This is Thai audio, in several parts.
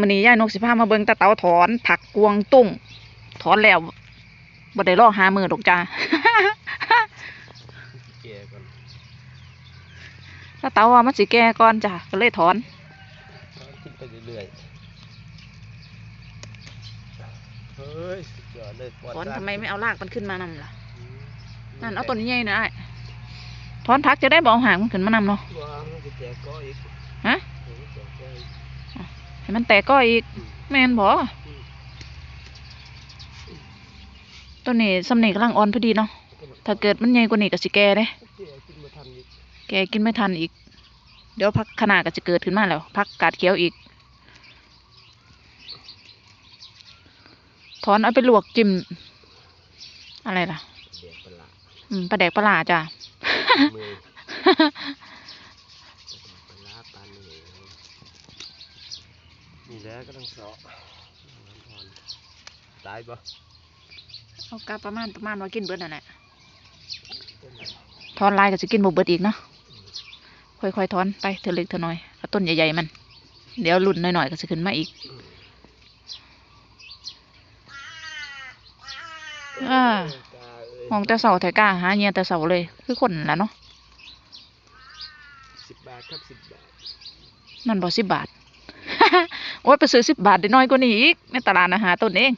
มื้อนี้ย่ายนกสิพามาเบิ่งตะเตาถอน ผักกวงตุ้งถอนแล้วบ่ได้รอหามือดอกจ้าแก่ก่อนตะเตาว่ามันสิแก่ก่อนจ้ะก็เลยถอนกินไปเรื่อยๆเฮ้ยสุดยอดเลยปลดถอนสารทำไมไม่เอารากมันขึ้นมานำล่ะอืมนั่นเอาต้นใหญ่ๆนะอ้ายถอนผักจะได้บ่เอาหางมันขึ้นมานำเนาะว้าวมันจะแก่ก้อยอีกฮะ เดี๋ยวมันแก่ก้อยอีกให้มันแตกก็อีก แม่นบอต้นนี้สำเนีกำลังอ่อนพอดีเนาะ ถ้าเกิดมันใหญ่กว่านี้ก็สิแก่เด้แก่กินมาทันอีกแกกินไม่ทันอีก เดี๋ยวพักขนาดก็จะเกิดขึ้นมาแล้ว พักกาดเขียวอีก ถอนเอาไปลวกจิ้มอะไรล่ะปลาดอืมปลาแดกปลาหลาจ้ะ มือปลาร้าปลาเหนื่อย นี่แหละก็ต้องเสาะน้ำพรตายปะเอากาประมาณประมาณว่ากินเบิดนั่นแหละถอนลายก็จะกินบ่เบิดอีกเนาะค่อยๆถอนไปเธอเล็กเธอน้อยเอาต้นใหญ่ๆมัน เดี๋ยวรุ่นหน่อยๆก็จะขึ้นมาอีกอ่าตาเอ้ยมองแต่เสาไถกล้าหาเงียแต่เสาเลย คือคนนั่นแหละเนาะสิบบาทครับสิบบาทนั่นบ่สิบบาท โอ้ยไปซื้อสิบบาทได้น้อยกว่านี้อีกในตลาดอาหารต้นเอง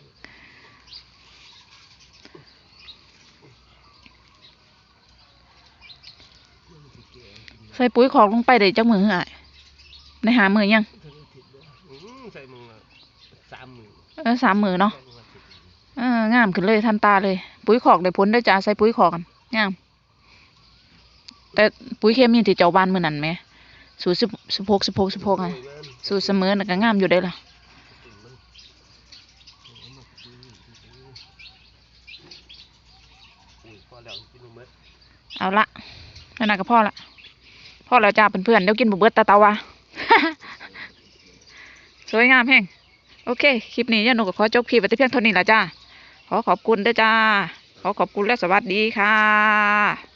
ใส่ปุ๋ยของลงไปได้จักมืออะในหามือยังทั้งอาทิตย์เด้ออืมใส่มึงละสามหมื่นเออสามมือเนาะใส่มึงอาทิตย์เอองามขึ้นเลยทันตาเลย ปุ๋ยขอกได้ผลได้อจ้าใส่ปุ๋ยขอกกันงาม แต่ปุ๋ยเคมีที่เจ้าบ้านมือนั่นไหม สูตรสิบสิบหกสิบหกสิบหกอะโอ้ยมันสูตรเสมอนะก็งามอยู่ได้ล่ะเอามากินอุ้ยพอแล้วกินหมดเอาละนั่นน่ะก็พ่อละพ่อแล้วจ้าเพื่อนๆเดี๋ยวกินบุเบิดตาเตาวะสวยงามแห้งโอเค คลิปนี้ย่าหนูก็ขอจบคลิปไว้แต่เพียงเท่านี้ละจ้า ขอขอบคุณด้วยจ้า ขอขอบคุณและสวัสดีค่ะ